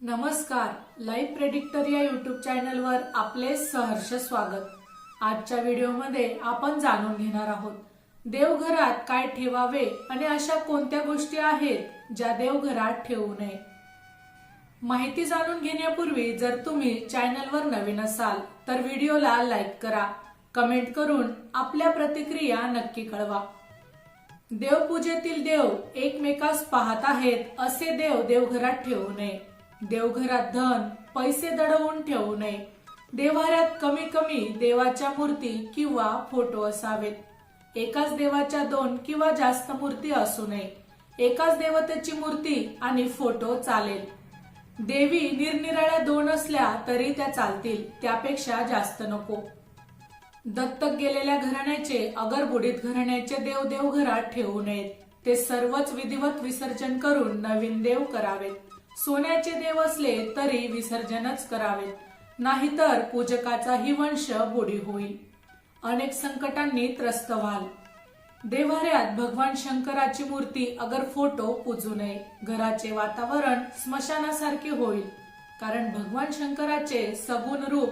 नमस्कार live predictor या YouTube चॅनलवर आपले सहर्ष स्वागत. आजच्या व्हिडिओमध्ये आपण जाणून घेणार आहोत देवघरात काय ठेवावे आणि अशा कोणत्या गोष्टी आहेत ज्या देवघरात ठेवू नये? माहिती जाणून घेण्यापूर्वी जर तुम्ही चॅनलवर नवीन असाल तर व्हिडिओला लाईक करा कमेंट करून आपल्या प्रतिक्रिया नक्की कळवा. देवपूजेतील देव एकमेकास पाहत आहेत असे देव देवघरात ठेवू नये. देवघरात धन पैसे दडवून ठेवू नये. देवाऱ्यात कमी कमी देवाच्या मूर्ती किंवा फोटो असावेत. एकाच देवाच्या दोन किंवा जास्त मूर्ती असू नये. एकाच देवतेची मूर्ती आणि फोटो चालेल. देवी निरनिराळ्या दोन असल्या तरी त्या चालतील त्यापेक्षा जास्त नको. दत्तक गेलेल्या घराण्याचे अगरबुडीत घराण्याचे देव देवघरात ठेवू नयेत. ते सर्वच विधिवत विसर्जन करून नवीन देव करावेत. सोन्याचे देव असले तरी विसर्जनच करावेत नाहीतर पूजकाचाही वंश बुडी होईल. अनेक संकटांनी त्रस्त व्हाल. देवाऱ्यात भगवान शंकराची मूर्ती अगर फोटो पूजू नये. घराचे वातावरण स्मशानासारखे होईल. कारण भगवान शंकराचे सगुण रूप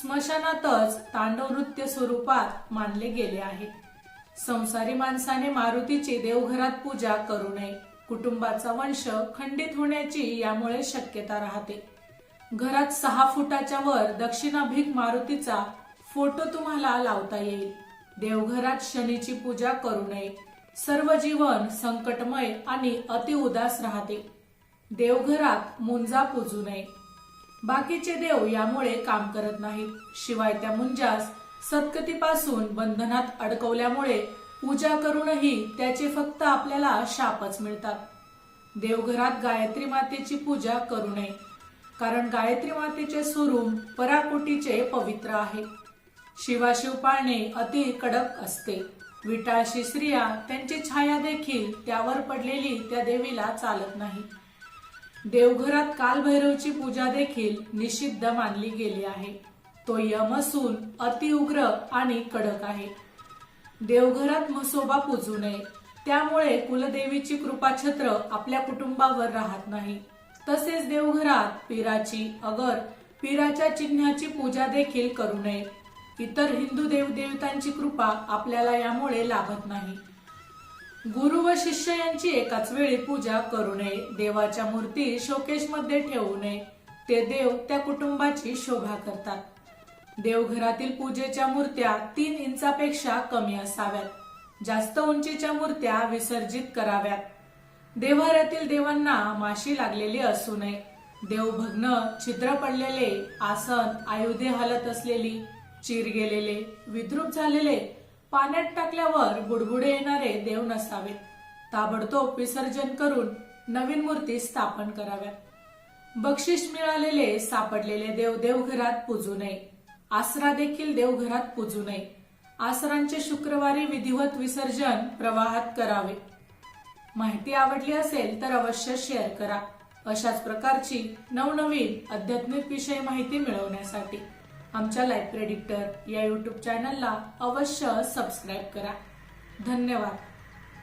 स्मशानातच तांडव नृत्य स्वरूपात मानले गेले आहे. संसारी माणसाने मारुतीची देवघरात पूजा करू नये. कुटुंबाचा वंश खंडित होण्याची यामुळे शक्यता राहते. घरात सहा फुटाच्या वर दक्षिणाभिक मारुतीचा फोटो तुम्हाला लावता येईल. देवघरात शनीची पूजा करू नये. सर्व जीवन संकटमय आणि अति उदास राहते. देवघरात मुंजा पूजू नये. बाकीचे देव यामुळे काम करत नाहीत. शिवाय त्या मुंजास सत्कतीपासून बंधनात अडकवल्यामुळे पूजा करूनही त्याचे फक्त आपल्याला शापच मिळतात. देवघरात गायत्री मातेची पूजा करू नये कारण गायत्री मातेचे स्वरूप पराकोटीचे पवित्र आहे. शिवाशिव पाळणे अति कडक असते. विटाळशी स्त्रिया त्यांची छाया देखील त्यावर पडलेली त्या देवीला चालत नाही. देवघरात कालभैरवची पूजा देखील निषिद्ध मानली गेली आहे. तो यम असून अतिउग्र आणि कडक आहे. देवघरात म्हसोबा पूजू नये. त्यामुळे कुलदेवीची कृपाछत्र आपल्या कुटुंबावर राहत नाही. तसेच देवघरात पीराची अगर पीराच्या चिन्हाची पूजा देखील करू नये. इतर हिंदू देवदेवतांची कृपा आपल्याला यामुळे लाभत नाही. गुरु व शिष्य यांची एकाच वेळी पूजा करू नये. देवाच्या मूर्ती शोकेशमध्ये ठेवू नये. ते देव त्या कुटुंबाची शोभा करतात. देवघरातील पूजेच्या मूर्त्या तीन इंचापेक्षा कमी असाव्यात. जास्त उंचीच्या मूर्त्या विसर्जित कराव्यात. देव्हाऱ्यातील देवांना माशी लागलेली असू नये. देवभग्न छिद्र पडलेले आसन आयुधे हलत असलेली चीर गेलेले विद्रूप झालेले पाण्यात टाकल्यावर बुडबुडे येणारे देव नसावेत. ताबडतोब विसर्जन करून नवीन मूर्ती स्थापन कराव्यात. बक्षीस मिळालेले सापडलेले देव देवघरात पूजू नये. आसरा देखील देवघरात पूजू नये. आसरांचे शुक्रवारी विधिवत विसर्जन प्रवाहात करावे. माहिती आवडली असेल तर अवश्य शेअर करा. अशाच प्रकारची नवनवीन आध्यात्मिक विषय माहिती मिळवण्यासाठी आमच्या लाईफ प्रेडिक्टर या युट्यूब चॅनलला अवश्य सबस्क्राईब करा. धन्यवाद.